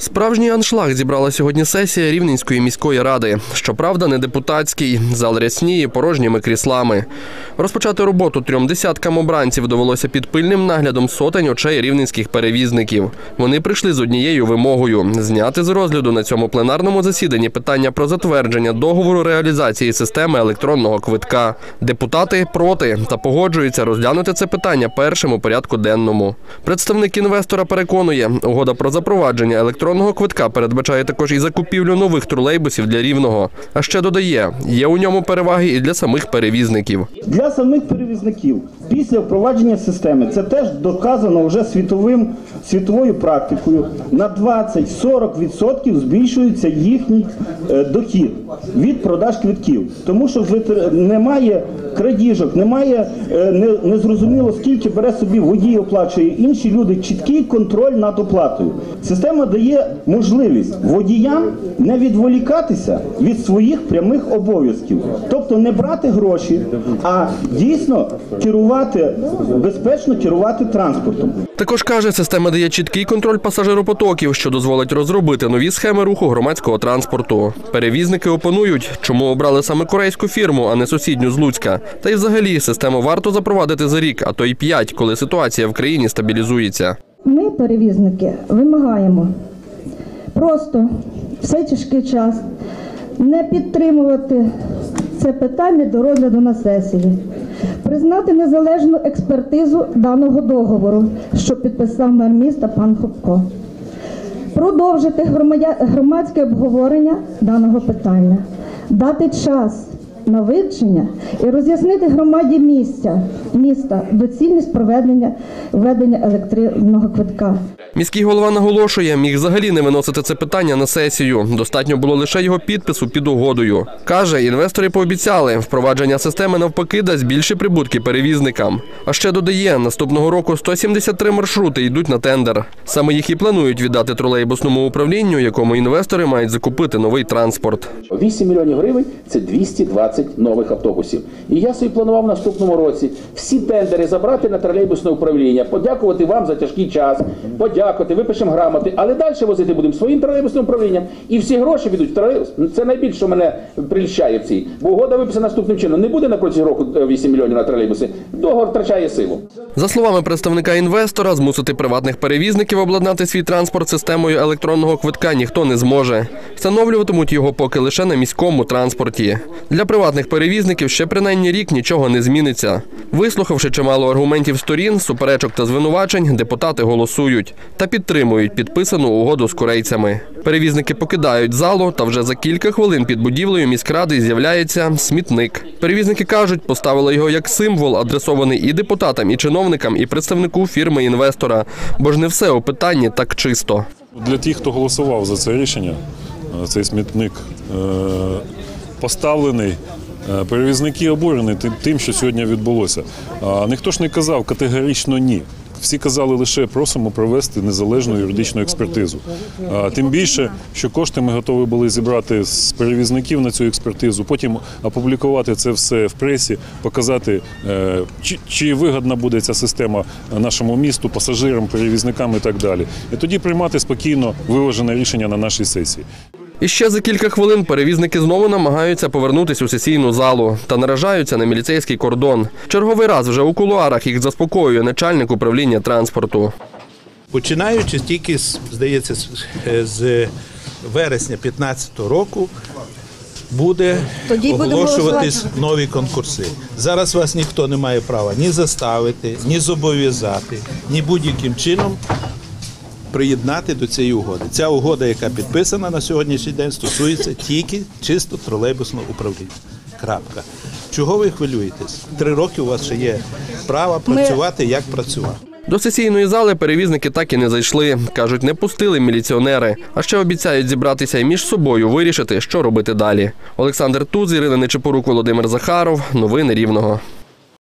Справжній аншлаг зібрала сьогодні сесія Рівненської міської ради. Щоправда, не депутатський, зал рясніє порожніми кріслами. Розпочати роботу трьом десяткам обранців довелося під пильним наглядом сотень очей рівненських перевізників. Вони прийшли з однією вимогою зняти з розгляду на цьому пленарному засіданні питання про затвердження договору реалізації системи електронного квитка. Депутати проти та погоджуються розглянути це питання першим у порядку денному. Представник інвестора переконує, угода про запровадження електронного квитка передбачає також і закупівлю нових тролейбусів для рівного. А ще додає, є у ньому переваги і для самих перевізників. Для самих перевізників після впровадження системи це теж доказано вже світовим світовою практикою. На 20-40% збільшується їхній е, дохід від продаж квитків, тому що немає крадіжок, немає е, не- незрозуміло скільки бере собі водій оплачує. Інші люди чіткий контроль над оплатою. Система дає можливість водіям не відволікатися від своїх прямих обов'язків, тобто не брати гроші, а дійсно керувати безпечно керувати транспортом. Також каже, система дає чіткий контроль пасажиропотоків, що дозволить розробити нові схеми руху громадського транспорту. Перевізники опонують, чому обрали саме корейську фірму, а не сусідню з Луцька. Та й взагалі систему варто запровадити за рік, а то й п'ять, коли ситуація в країні стабілізується. Ми, перевізники, вимагаємо просто в цей тяжкий час не підтримувати це питання до розгляду на сесії, признати незалежну експертизу даного договору, що підписав мер міста пан Хопко, продовжити громадське обговорення даного питання, дати час на вивчення і роз'яснити громаді місця, міста доцільність проведення введення електронного квитка. Міський голова наголошує, міг взагалі не виносити це питання на сесію. Достатньо було лише його підпису під угодою. Каже, інвестори пообіцяли, впровадження системи навпаки дасть більше прибутки перевізникам. А ще додає, наступного року 173 маршрути йдуть на тендер. Саме їх і планують віддати тролейбусному управлінню, якому інвестори мають закупити новий транспорт. 8 мільйонів гривень це 220 нових автобусів. І я собі планував в наступному році всі тендери забрати на тролейбусне управління, подякувати вам за тяжкий час, подякувати, випишемо грамоти, але далі возити будемо своїм тролейбусним управлінням. І всі гроші підуть в тролейбус. Це найбільше, що мене прельщає в цій. Бо угода виписана наступним чином. Не буде на протязі року е, 8 мільйонів на тролейбуси. Договор втрачає силу. За словами представника інвестора, змусити приватних перевізників обладнати свій транспорт системою електронного квитка ніхто не зможе. Встановлюватимуть його поки лише на міському транспорті. Для приватних перевізників ще принаймні рік нічого не зміниться. Вислухавши чимало аргументів сторін, суперечок та звинувачень, депутати голосують та підтримують підписану угоду з корейцями. Перевізники покидають залу, та вже за кілька хвилин під будівлею міськради з'являється смітник. Перевізники кажуть, поставили його як символ, адресований і депутатам, і чиновникам, і представнику фірми інвестора. Бо ж не все у питанні так чисто. Для тих, хто голосував за це рішення, е, цей смітник е, поставлений. Е, Перевізники обурені тим- що сьогодні відбулося. Ніхто ж не казав категорично ні. Всі казали лише просимо провести незалежну юридичну експертизу. Тим більше, що кошти ми готові були зібрати з перевізників на цю експертизу, потім опублікувати це все в пресі, показати, е, чи, чи вигідна буде ця система нашому місту, пасажирам, перевізникам і так далі. І тоді приймати спокійно виважене рішення на нашій сесії. І ще за кілька хвилин перевізники знову намагаються повернутись у сесійну залу та наражаються на міліцейський кордон. Черговий раз вже у кулуарах їх заспокоює начальник управління транспорту. Починаючи тільки здається, з- з вересня 2015 року буде Тоді оголошуватись нові конкурси. Зараз вас ніхто не має права ні заставити, ні зобов'язати, ні будь-яким чином приєднати до цієї угоди. Ця угода, яка підписана на сьогоднішній день, стосується тільки чисто тролейбусного управління. Крапка. Чого ви хвилюєтесь? Три роки у вас ще є право працювати, як працювати. До сесійної зали перевізники так і не зайшли. Кажуть, не пустили міліціонери. А ще обіцяють зібратися і між собою вирішити, що робити далі. Олександр Туз, Ірина Нечепорук, Володимир Захаров. Новини Рівного.